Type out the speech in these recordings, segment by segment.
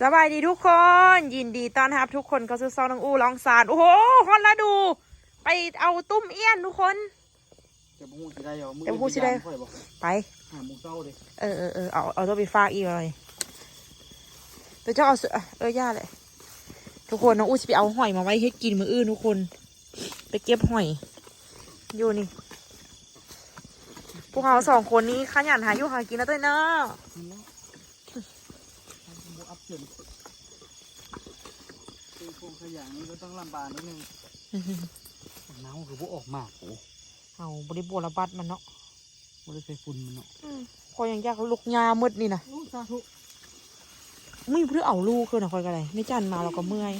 สบายดีทุกคน ยินดีต้อนรับทุกคนเข้าสู่ซองน้องอูลองสารโอ้โหฮอนละดู ไปเอาตุ้มเอี้ยนทุกคน จะพูดสิได้เหรอมือจะพูดสิได้ ค่อยบอกไป หาหมูเศร้าเลยเออเออเออเอาเอาตัวไปฝากอีกเลยเดี๋ยวจะเอาเสือเออย่าเลยทุกคนน้องอูจะไปเอาหอยมาไว้ให้กินมืออื่นทุกคน ไปเก็บหอย อยู่นี่ พวกเราสองคนนี้ขยันหาอยู่หากินนะตัวเนาะ มันแล้วทำหมูอัพเกิน เป็นโครงขยะนี้ก็ต้องลำบากนิดนึงน้ำคือพวกออกมากโอ้เอาบริบทระบัดมันเนาะไม่ได้ใส่ฝุ่นมันเนาะพอยังอยากลุกยามืดนี่นะโอ้สาธุไม่เพื่อเอาลูกคือนะคอยกันเลยไม่จันมาเราก็เมื่อย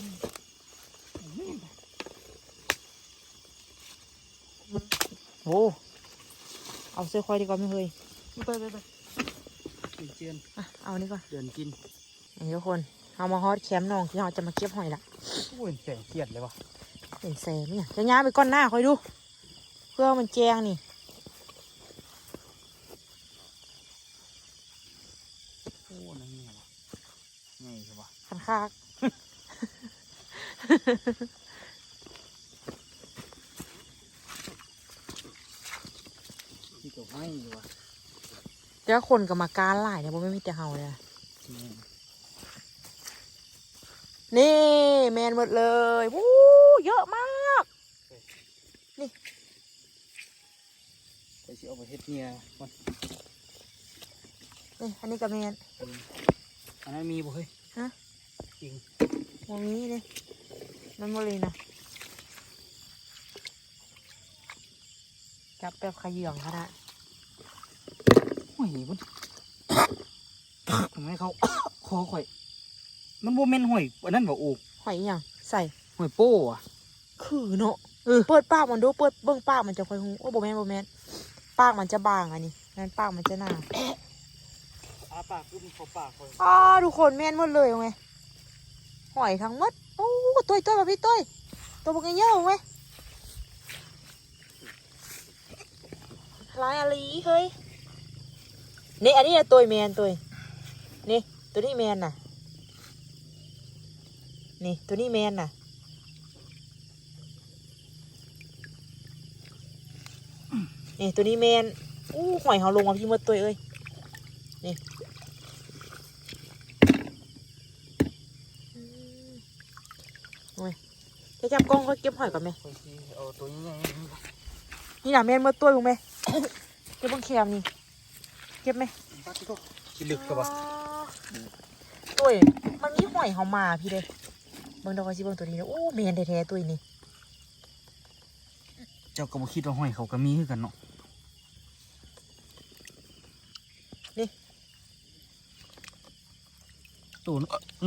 โอ้เอาเสื้อคอยดีกว่าไม่เคยไปไปไปเจียนอะเอานี่ก่อนเดินกินนี่ทุกคน เอามาฮอตแคมป์น้องที่เราจะมาเก็บหอยละโอ้ยแสงเกียดเลยวะเป็นแซมเนี่ยจะย้ายไปก้อนหน้าคอยดู เพื่อมันแจงนี่โอ้นั่นไงวะไงใช่ปะคันคากที่ตัวให้อยู่วะเดี๋ยวคนกับมาการหลายเนี่ยบ่ไม่มีแต่เฮาเลย นี่แมนหมดเลยวู้เยอะมากไปสิเอาไปเฮ็ดเนี่ยมันนี่อันนี้กับแมนอันนั้นมีบ่เฮ้ยฮะจริงมองนี้เลยมันโมเลยนะจับแบบขยื่องขนาดโอ้ยมันทำไมเขาคอข่อย มันโมเมนห่วยอันนั้นบ่โอ้หอยอหย่างใส่ห่วยโป้อะ คือเนาะเออ เปิดปากมันดูเปิดเบิ้งปากมันจะค่อยหูโอ้โบแมนโบแมนปากมันจะบางอันนี้นั่นปากมันจะหนาอาปากคือมันเขาปากข่อยอ๋อทุกคนแม่นหมดเลยเอาไงหอยทั้งหมดโอ้ตัวตัวแบบพี่ตัวตัวพวกนี้เยอะเอาไงลายอะไรเฮ้ยนี่อันนี้อะตัวแมนตัวนี่ตัวนี้แมนน่ะ นี่ตัวนี้แมนน่ะนี่ตัวนี้แมนอู้หอยเขาลงมาพี่มดตัวเอ้ยนี่อืมโอ้ยจะจับกล้องก็เก็บหอยก่อนไหมข่อยสิเอาตัวใหญ่นี่นะแมนมดตัวลงไหมเก็บบังแคมนี่เก็บไหมๆปากที่ก็สิลึกกับว่าตัวมันมีหอยเขามาพี่เลย เบิ่งดอกไม้สิเบิ่งตัวนี้นะโอ้แมนแท้ๆตัวนี้เจ้าก็บ่คิดว่าห้อยเขาก็มีคือกันเนาะนี่ตัว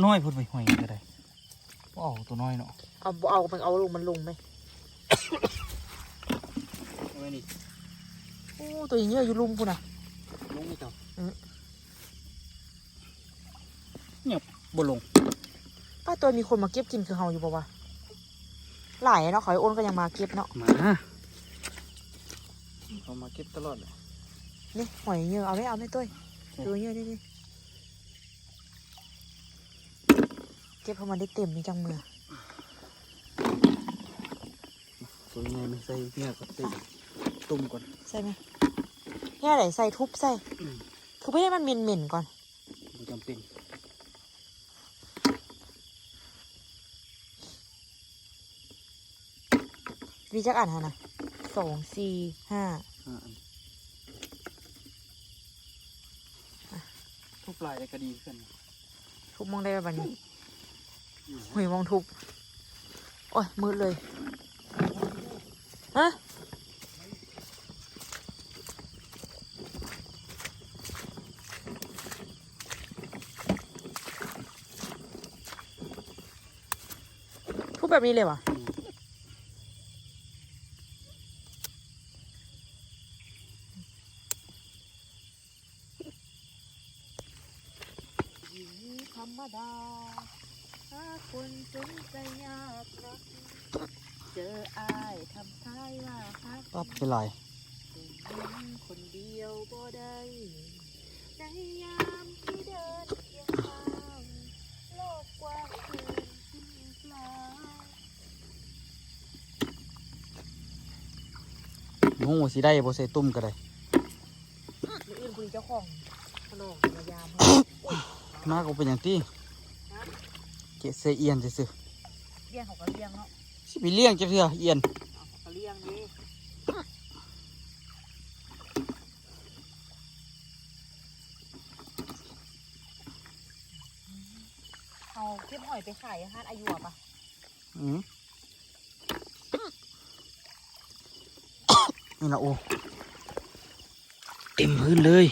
น้อยพุ่นไปห้อยก็ได้บ่เอาตัวน้อยเนาะเอาบ่เอามันเอาลงมันลงไหมเอาไว้นี่โอ้ตัวนี้เยอะอยู่ลุมพูนอะลงนี่เจ้าอืมเงียบบ่ลงป้า ตัวมีคนมาเก็บกินคือเฮาอยู่ปะวะหลายอะเนาะขอยโอนก็ยังมาเก็บเนาะมาเขามาเก็บตลอดเลยนี่หอยเยอะเอาไหม่เอาไหม่ตัวดูเยอะดิดิเก็บเข้ามาได้เต็มนี่จังมือตัวใหญ่ไม่ใส่เนี่ยก็ติตุ่มก่อนใส่ไหมแค่ไหนใส่ทุบใส่อืมคือไม่ให้มันเหม็นๆก่อนบ่จำเป็น วิจักอ่านหานะสองสี่ห้าอ่าอันทุกปลายได้ก็ดีขึ้นทุบมองได้แบบนี้หอยมองทุบ โอ้ยมืดเลย ฮะทุบแบบนี้เลยวะ เป็นไรคนเดียวบ่ได้ในยามที่เดินเคียงข้าโลกกว้างเกินสิ้นปลางูสิได้บ่ใส่ตุ้มก็ได้มืนคุยเจ้าของขนมระยามมากกว่าเป็นอย่างที่เกศเอียนจะซื้อเลี้ยงเขาก็เลี้ยงเนาะสิไปเลี้ยงจะเถอะเอียนเขาก็เลี้ยงดิ ไปขายอาหารอายุอะปะอืมนี่นะโอเต็มพื้นเลย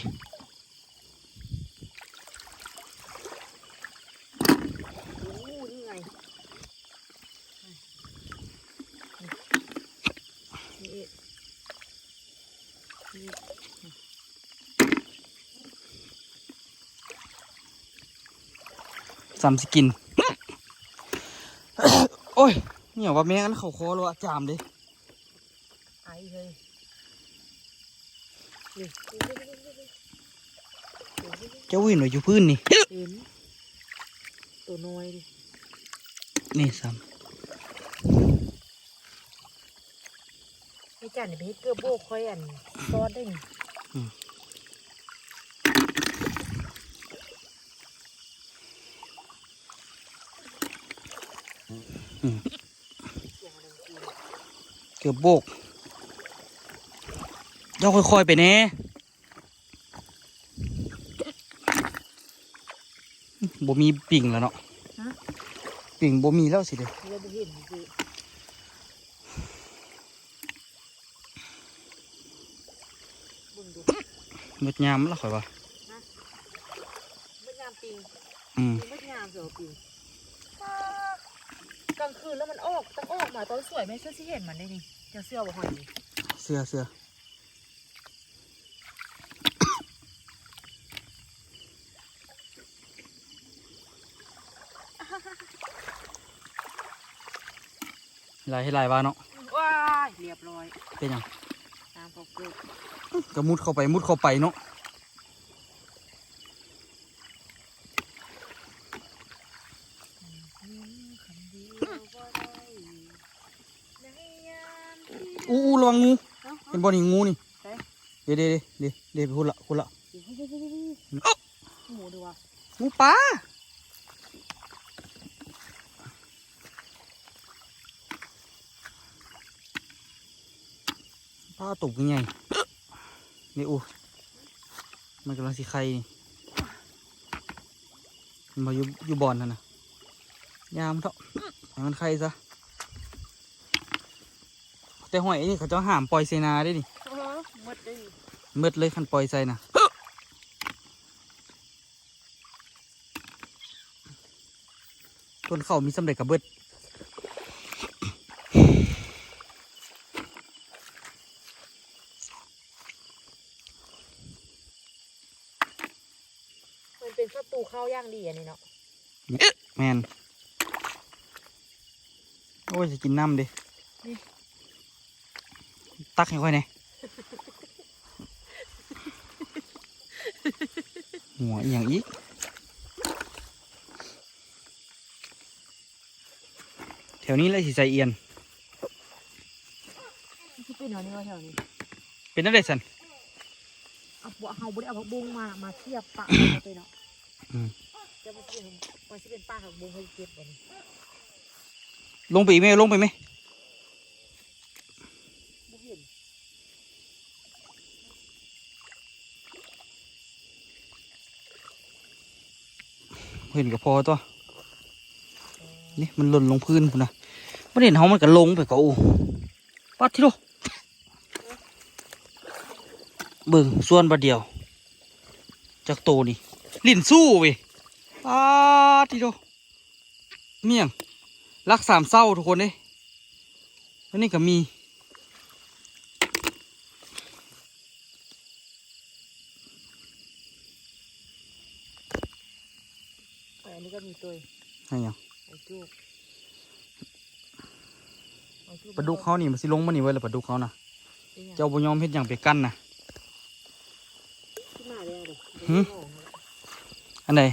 โอ้นี่ไงนี่นี่นี่สามสกินโอ้ ยเนี่ยว่าแม่งอันเขาคอแล้วอะจามเลยไอ้เฮ้ยนี่เจ้าวินไว้อยู่พื้นนี่เห็นตัวน้อยดินี่สามไอ้จันนี่ไปเฮ็ดเกลือโบกค่อยอันซอสได้นี่ เกือบโบกเจ้าค่อย ๆ ไปแน่บ่มีปิ่งแล้วเนาะฮะปิ่งบ่มีแล้วสิเด้เราบ่เห็นคือเบิ่งดูหมดยามแล้วข่อยว่ามันงามปิงอืม มันงามเสือปิง กลางคืนแล้วมันออกต้องออกมาตอนสวยไหมเสื้อที่เห็นมันได้นี่เจะเสื้อบ่หอยนี่เสื้อเสื้อลายให้ลายว่าเนาะว้ายเรียบร้อย เป็นหยังตามเขาเกิดก็มุดเข้าไปมุดเข้าไปเนาะ อืมคำเดียวบ่ได้ในยามที่ อู้อู้ระวั งงูเอ้าเป็นบอนี่งูนี่ใช่เดี๋ยวเดี๋ยวเดี๋ยวเดี๋ยวไปพูดละพูดละหมูดูวะงูปลาปลาตกยังไงนี่อู้มันกำลังสิไข่นี่มันมาอยู่อยู่บอนนั่นนะยามเถอะให้มันไข่ซะ แต่หอยนี่เขาจะห้ามปล่อยเซนาได้ดิเออหมดเลยมืดเลยคันปล่อยใส่นะต้นเขามีสำเร็จกับเบิดมันเป็นศัตรูเข้าย่างดีอันนี้เนาะแมนโอ้ยจะกินน้ำดินี่ ตักให้ค่อยแหน่หัวอหย่างอีกแถวนี้เลยสิใส่เอียนที่เป็นเอานี่ว่าแถวนี้เป็นนั่นเลยสันเอาบัวเฮาบ่ได้เอาผักบุ้งมามาเทียบปะเอาไปเนาะอืมจะมาเป็นมันสิเป็นป้าผักบุ้งเขาเก็บไว้นี่ลงไปอีกไหมลงไปไหม บ่เห็น เห็นกับพอตัวนี่มันหล่นลงพื้นพุ่นนะมันเห็นเขามันก็ลงไปก็โอ้ปัดที่โลเบิ่งส่วนบาดเดียว จากโตนี่ลิ้นสู้เว้ยปัดที่โลเมี่ยงรักสามเศร้าทุกคนเด้แล้วนี่ก็มี เอออันนี้ก็มี ตัวอะไรอย่างไอ้จุกไอ้จุปลาดุกเขานี่มันสิลงมานี่ไว้แล้วปลาดุกเขานะเป็นหยังเจ้าบุยอมเฮ็ดอย่างไปกั้นนะขึ้นมาเลยอะเดี๋ยวหืหืมอันไหน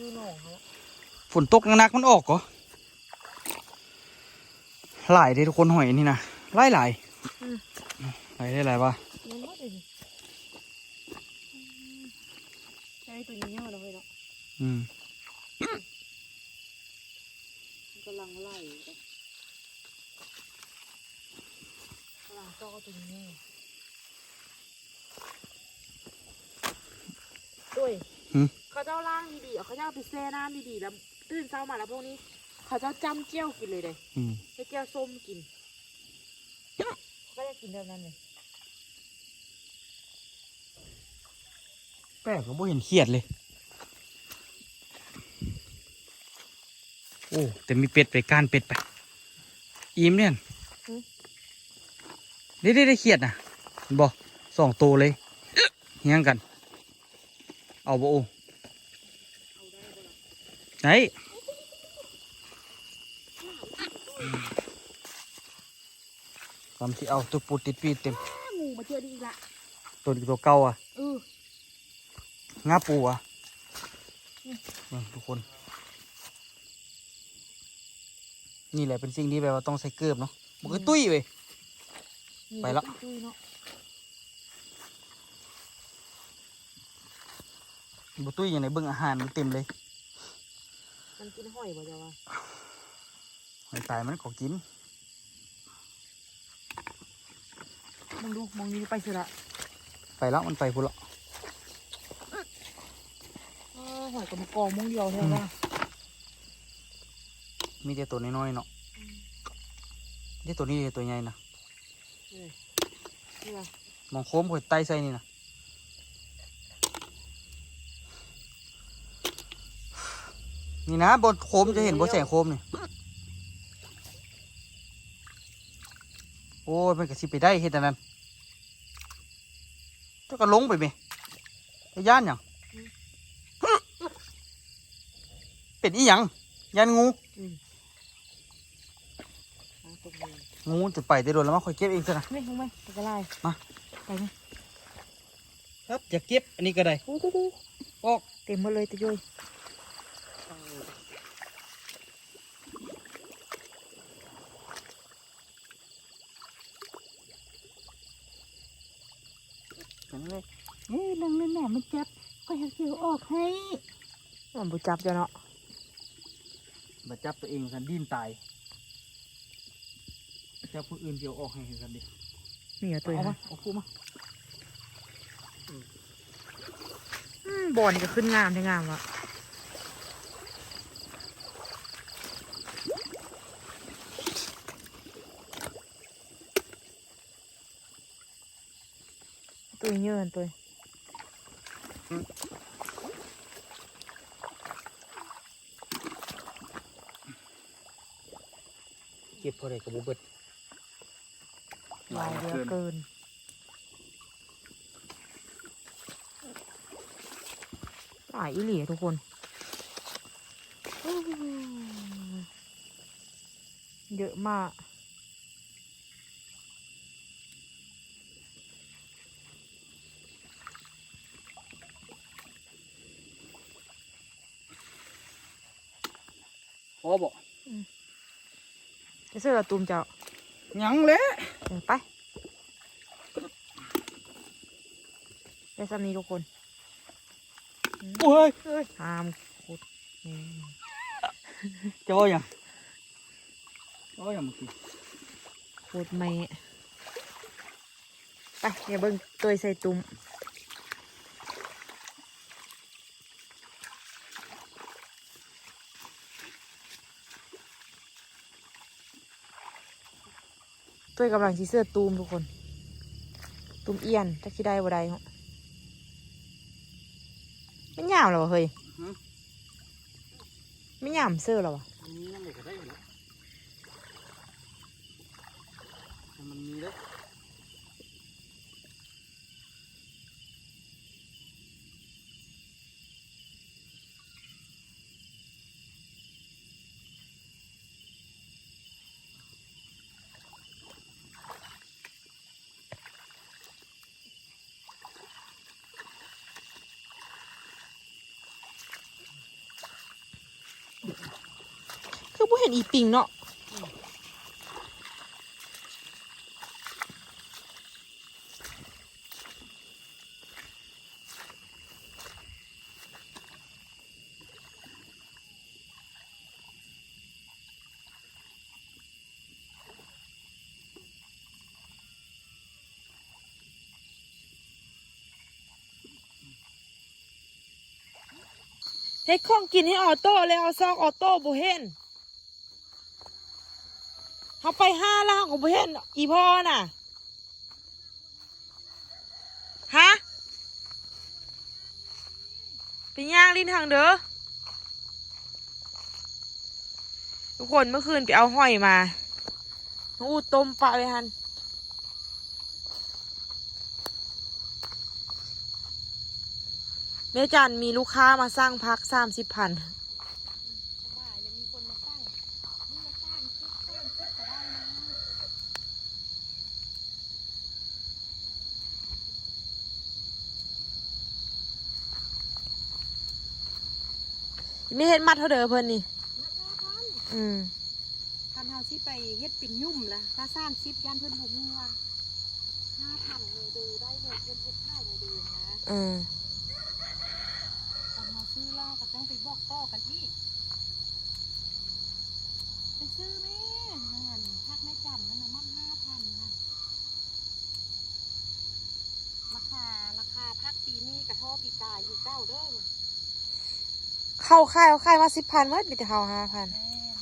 ดูหนองเขาละฝนตกหนักๆมันออกเหรอหลายเด้ทุกคนหอยนี่นะหลายหลายอยได้หลายวะ มันหมดเลยนี่ใช่ตัวนี้เนาะเราเลยเนาะ อืม มันกำลังไล่เลย กำลังจ้อตัวนี้แน่ด้วยหึเขาเจ้าล่างดีๆเอาเขาเจ้าไปแช่น้ำดีๆแล้วตื่นเช้ามาแล้วพวกนี้ เขาเจ้าจ้ำเจียวกินเลยเลยอืมให้แก้วส้มกินก็จะกินแบบนั้นเลยแป้งก็บ่เห็นเครียดเลย โอ้ แต่มีเป็ดไปก้านเป็ดไป อิ่มเนี่ย ได้ได้ได้เครียดนะเห็นบ่สองตัวเลยเฮียงกัน เอาบ่โอ้ไหนคำที่เอาตัวปูติดปีดเต็มหมูมาเจอดีอีกละตัวนี้ตัวเก่าอะเอองาปูอะอืมเบิ่งทุกคน นี่แหละเป็นสิ่งที่แบบว่าต้องใส่เกลือบเนาะมันก็ตุ้ยเว้ย ไปละตุ้ยเนาะบ่ตุ้ยอย่างไรเบิ่งอาหารมันเต็มเลย มันกินหอยบ่จ้าวะหอยตายมันก็กินมึงดูมองนี้ไปสิละไปแล้วมันไปพุ่นละเออหอยกับมากองมองเดียวเท่านั้นมีแต่ตัวน้อยๆเนาะนี่ตัวนี้เดี๋ยวตัวใหญ่นะนี่ล่ะ มองโค้มหอยไตใส่นี่นะนี่นะบนโค้มจะเห็นบนแสงโค้มนี่โอ้ยมันก็สิไปได้เห็นอันนั้นเจ้าก็ลงไปไหมไปย่านหยังเป็นอีหยังยันงู เอาตร งนี้งูจะไปได้โดนแล้วมาคอยเก็บเองซะนะไม่ลงไหมไปกระไรมาไปไหมครับอย่าเก็บอันนี้ก็ได้โอ้โหออกเต็มหมดเลยตะยุยเลยเฮ้ยนังเล่นแหนมันจับก็อยากเสียวออกให้มันบุจับจ้ะเนาะมาจับตัวเองกันดิ้นตาย จับผู้อื่นเดียวออกให้เห็นกันดินี่เหรอตัวเอานี้มาเอาคู่มาอืมบ่อนี่ก็ขึ้นงามได้งามวะตัวเยอะตัวเก็บพอได้กับบุเบิด ลายเยอะเกิน หลายอีหลีอะทุกคนอู้หูเยอะมากพอบ่จะเสื้อตูมเจ้ายังแหละเดิน ไปได้ซ้ำนี้ทุกคนโอ้ยเอ้ยหามขุดนี่จะว่าหยังจะว่าหยังเมื่อกี้ขุดไม่ไปอย่าเบิ่งตัวใส่ตุ่ม ตัวกำลังชีเสื้อตูมทุกคน ตูมเอียนจะคิดได้บ่ได้เหรอไม่ยามหรอวะเฮ้ยไม่ยามเสื้อหรอวะมียังไงก็ได้อยู่แล้วให้มันมีเลย คือผู้เห็นอีปิงเนาะ ฮ็ดของกินให้ออโต้เลยเอาซอกออโต้บ่เห็นเขาไปห้าแล้วเขาก็บ่เห็นอีพ่อน่ะฮะไปย่างลิ้นทางเด้อทุกคนเมื่อคืนไปเอาหอยมาองอูต้มปลาไปฮัน แม่จันมีลูกค้ามาสร้างพักสามสิบพันสบายเลยมีคนมาตั้งนี่มาตั้งคิดตั้งคิดก็ได้นะไม่เห็นมัดเท่าเดิมเพิ่นนี่มาห้าพันอืมคันเฮาสิไปเฮ็ดเป็นยุ่มละถ้าสร้างซิปยันเพิ่นบ่มีว่าห้าพันเลยดูได้เลยเพิ่นเฮ็ดค่ายเลยดูนะ อืม ตอนเฮาซื้อแล้วก็ต้องไปบอกต่อกันอีกไปซื้อแม่เงินพักแม่จันนั่นน่ะมันห้าพันค่ะราคาราคาพักปีนี้กับท่อปีกายอยู่เก้าเด้อ เข้าค่ายเอาค่ายมาสิบพันเมื่อมีแต่เขาห้าพันแม่น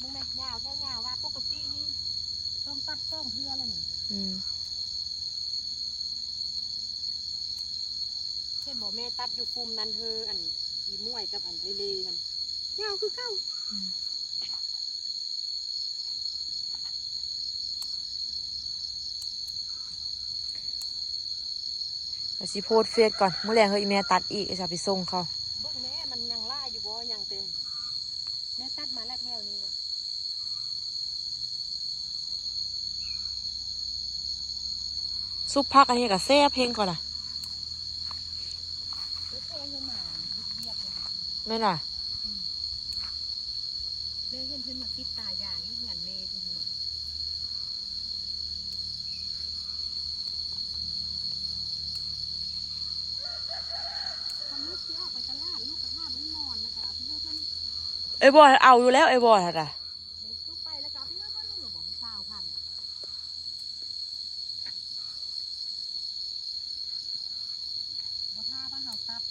มึงแม่ยาวแค่ยาวว่าปกตินี่ต้องตัดส่องเพื่ออะไรนี่อืมเช่นบอกแม่ตัดอยู่ฟุมนั้นเธออันอีม่วยกับอันไทเลกันยาวคือเก้าไปสิโพสต์เฟซก่อนเมื่อแรงเฮ้ยแม่ตัดอีกจะไปส่งเขา เบิ่งแม่มันยังล่าอยู่บ่ยังเต็มแม่ตัดมาแล้วแถวนี้นะ ซุปพักอันนี้กับแซ่บเพลงก่อนล่ะแล้วแทงขึ้นมาเรียกเลยแม่น่ะแม่เห็นเพิ่นมาติดตาอย่างนี้เหมือนแม่เพิ่นบอกทำลูกเสียออกไปตลาดลูกกระทาบุ้นนอนนะคะพี่เพิ่นไอ้บอยเอาอยู่แล้วไอ้บอยอะ เด็กลูกไปแล้วก็พี่เพิ่นลูกบอกสาวพันบ่ท่าบ้านเฮาตัด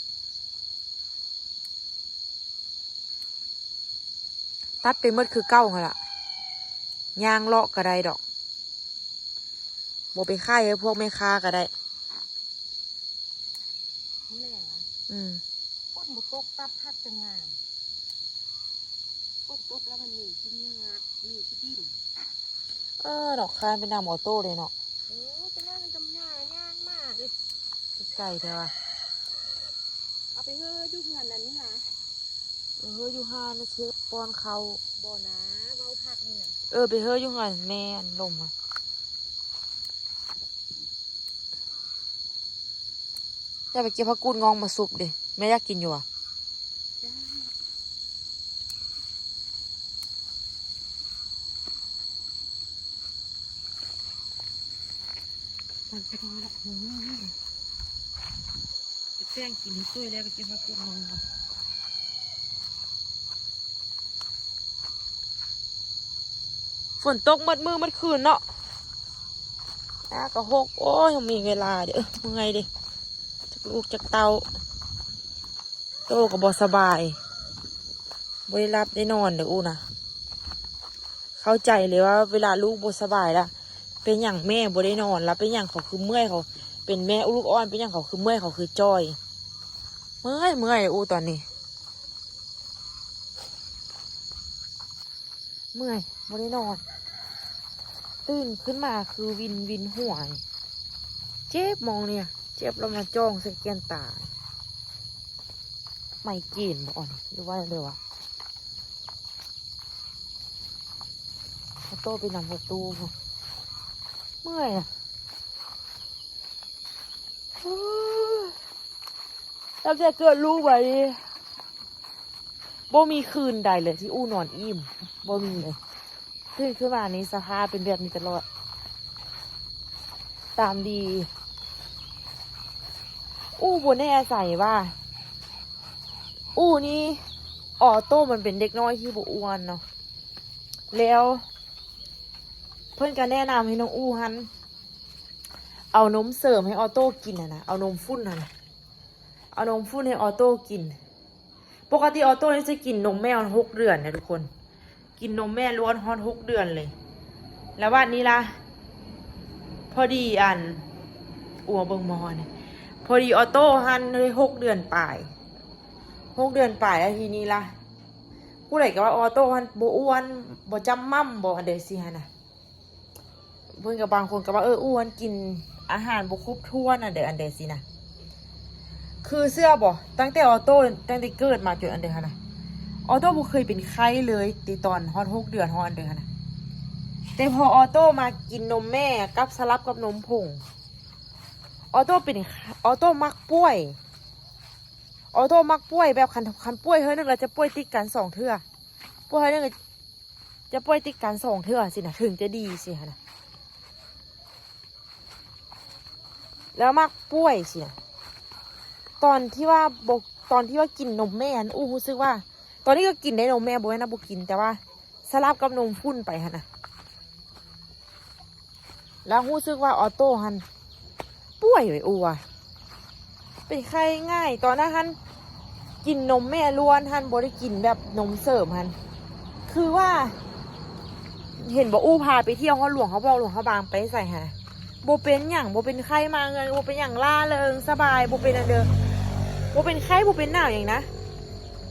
ตัดไปเมื่อคือเก้าเขาล่ะย่างเลาะก็ได้ดอกบไปค่ายให้พวกแม่ค้าก็ได้นี่แหละนะอืมก้นบุตกตัดพักจะงามก้นตกแล้วมันมีที่เนื้อมีที่ดินเออดอกคานเป็นนำออโต้เลยเนาะเออจะน่าเป็นกำยาย่างมากเลยไก่เธอวะเอาไปเฮ้ยดูเงินนั่นนี่นะ เอออยู่ห้านนะเชื่อป้อนเขาบ่นะเว้าพักนี่น่ะเออไปเฮ้ยอยู่ห้านแม่อันลมอะอยากไปเก็บผักกูดงองมาสุปดิแม่อยากกินอยู่อะจ้ามันก็ได้ละไปแป้งกินให้ตุ้ยแล้วไปเก็บผักกูดงองก่อน นตกมัดมือมัดคืนเนาะอากระหกโอ้ยยังมีเวลาเดี๋ยวเมื่อยดิจากลูกจากเตาโตกับบสบายบ่ได้รับได้นอนเดี๋ยวอู้นะเข้าใจเลยว่า เวลาลูกบ่สบายละเป็นอย่างแม่บ่ได้นอนแล้วเป็นอย่างเขาคือเมื่อยเขา เป็นแม่ลูกอ่อนเป็นอย่างเขาคือเมื่อยเขาคือจอย เมื่อยเมื่อยอู้ตอนนี้ เมื่อยบ่ได้นอน ตื่นขึ้นมาคือวินวินหัวนี่เจ็บมองเนี่ย เจ็บแล้วมาจ้องใส่แก้นตาไม่กินบ่อ่อนหรือว่าเดี๋ยวะโต้ไปนำประตูเมื่อยอะเฮ้ยตั้งแต่เกิดลูกไปนี่บ่มีคืนใดเลยที่อู้นอนอิ่มบ่มีเลย ตื่นขึ้นมานี้สภาพเป็นแบบนี้ตลอด ตามดี อู้บนแน่ใส่ว่า อู้นี่ออโต้มันเป็นเด็กน้อยที่บอ้วนเนาะแล้ว เพื่อนก็แนะนำให้น้องอู้ฮันเอานมเสริมให้ออโต้กินนะนะเอานมฟุ้นนะนะเอานมฟุ้นให้ออโต้กิน ปกติออโต้นี่จะกินนมแม่หกเดือนนะทุกคน กินนมแม่ล้วนฮอนหกเดือนเลย แล้ววันนี้ล่ะ พอดีอัน อัวเบิงมอเนี่ยพอดีออโต้หันเลยหกเดือนปลายหกเดือนปลายแล้วทีนี้ล่ะผู้ใดก็ว่าออโต้หันโบอ้วนโบจำมั่มโบอันเดซีฮะนะเพื่อนกับบางคนก็ว่าเอออ้วนกินอาหารโบครบถ้วนอันเดอันเดซีนะคือเสื้อบ่ตั้งแต่ออโต้ตั้งแต่เกิดมาจนอันเดฮะนะ ออโต้บ่เคยเป็นไข้เลยตีตอนฮอตหกเดือนฮอนเดฮะนะแต่พอออโต้มากินนมแม่กับสลับกับนมผงออโต้เป็นออโต้มักป่วย ออโต้มักป่วยแบบคันคันป่วยเฮ้ยนึงเราจะป่วยติดกันสองเทื่อป่วยเฮ้ยนึงจะป่วยติดกันสองเทื่อสินะถึงจะดีสิฮะนะแล้วมักป่วยสินะตอนที่ว่าบกตอนที่ว่ากินนมแม่อันอู้รู้สึกว่า ตอนนี้ก็กินได้นมแม่บ่ให้นะบกินแต่ว่าสลับกับนมพุ่นไปฮะนะแล้วรู้สึกว่าออโต้ฮันป่วยไว้อัวเป็นไข้ง่าย ตอนนั้นฮันกินนมแม่ล้วนฮันบ่ได้กินแบบนมเสริมฮันคือว่า เห็นบอกอู้พาไปเที่ยวเขาหลวงเขาบอกหลวงเขาบางไปใส่ฮะโบเป็นอย่างโบเป็นไข้มาเงินโบเป็นอย่างล่าเริงสบายโบเป็นอันเดิมโบเป็นไข้โบเป็นหนาวอย่างนะ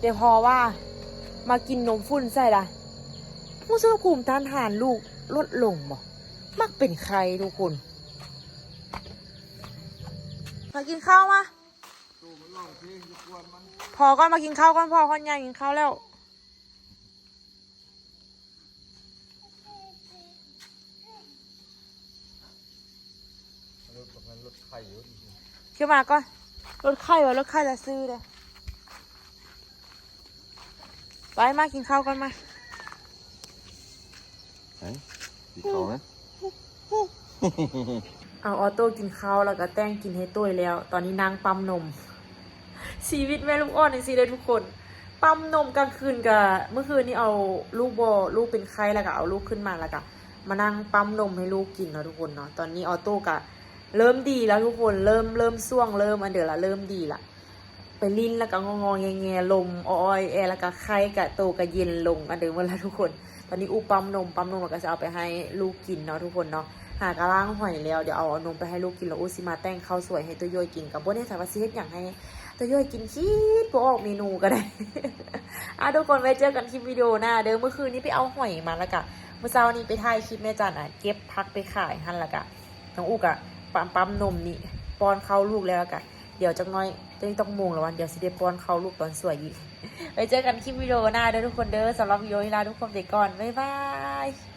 เดี๋ยวพอว่ามากินนมฟุ้นใส่ละรู้สึกว่าภูมิต้านทานลูกลดลงบอกมักเป็นใครทุกคน มากินข้าวมาพอก่อนมากินข้าวก่อนพอคนใหญ่กินข้าวแล้วขึ้นมาก่อนรถไข่วะรถไข่จะซื้อเลย ไปมากินข้าวก่อนมาไหนสีขาวไหมเอาออโต้กินข้าวแล้วก็แต้งกินให้ตุ้ยแล้ว ตอนนี้นางปั๊มนม ชีวิตแม่ลูกอ่อนจริงๆเลยทุกคน ปั๊มนมกลางคืนกับเมื่อคืนนี้เอาลูกบอลูกเป็นไข้แล้วก็เอาลูกขึ้นมาแล้วก็มานั่งปั๊มนมให้ลูกกินเนาะทุกคนเนาะตอนนี้ออโต้ก็เริ่มดีแล้วทุกคนเริ่มเริ่มส่วงเริ่มอันเดี๋ยวละเริ่มดีละไป ลิ้นแล้วก็งองๆแงลมอ้อยแอแล้วก็ไข้กับโตกับเย็นลงอันเดิมเวลาทุกคน ตอนนี้อูปั๊มนมปั๊มนมแล้วก็จะเอาไปให้ลูกกินเนาะทุกคนเนาะหากระล่างหอยแล้วเดี๋ยวเอานมไปให้ลูกกินแล้วอูสิมาแต่งข้าวสวยให้ตัวย่อยกินกับบ่เนี่ยสาวซีเฮ็ดอย่างให้ตัวย่อยกินคิดบ่ออกเมนูก็ได้อะทุกคนไว้เจอกันคลิปวิดีโอหน้าเด้อเมื่อคืนนี้ไปเอาหอยมาแล้วกะเมื่อเช้านี้ไปถ่ายคลิปแม่จันอะเก็บพักไปขายหันและกะน้องอูกอะปั๊มปั๊มนมนี่ป้อนเข้าลูกแล้วละกะ เดี๋ยวจังน้อยจะต้องโมงแล้ววันเดี๋ยวสิเดปอนเขาลูกตอนสวยอีกไปเจอกันคลิปวิดีโอหน้าเด้อทุกคนเด้อสำหรับวิดีโอนี้ลาทุกคนไปก่อนบ๊ายบาย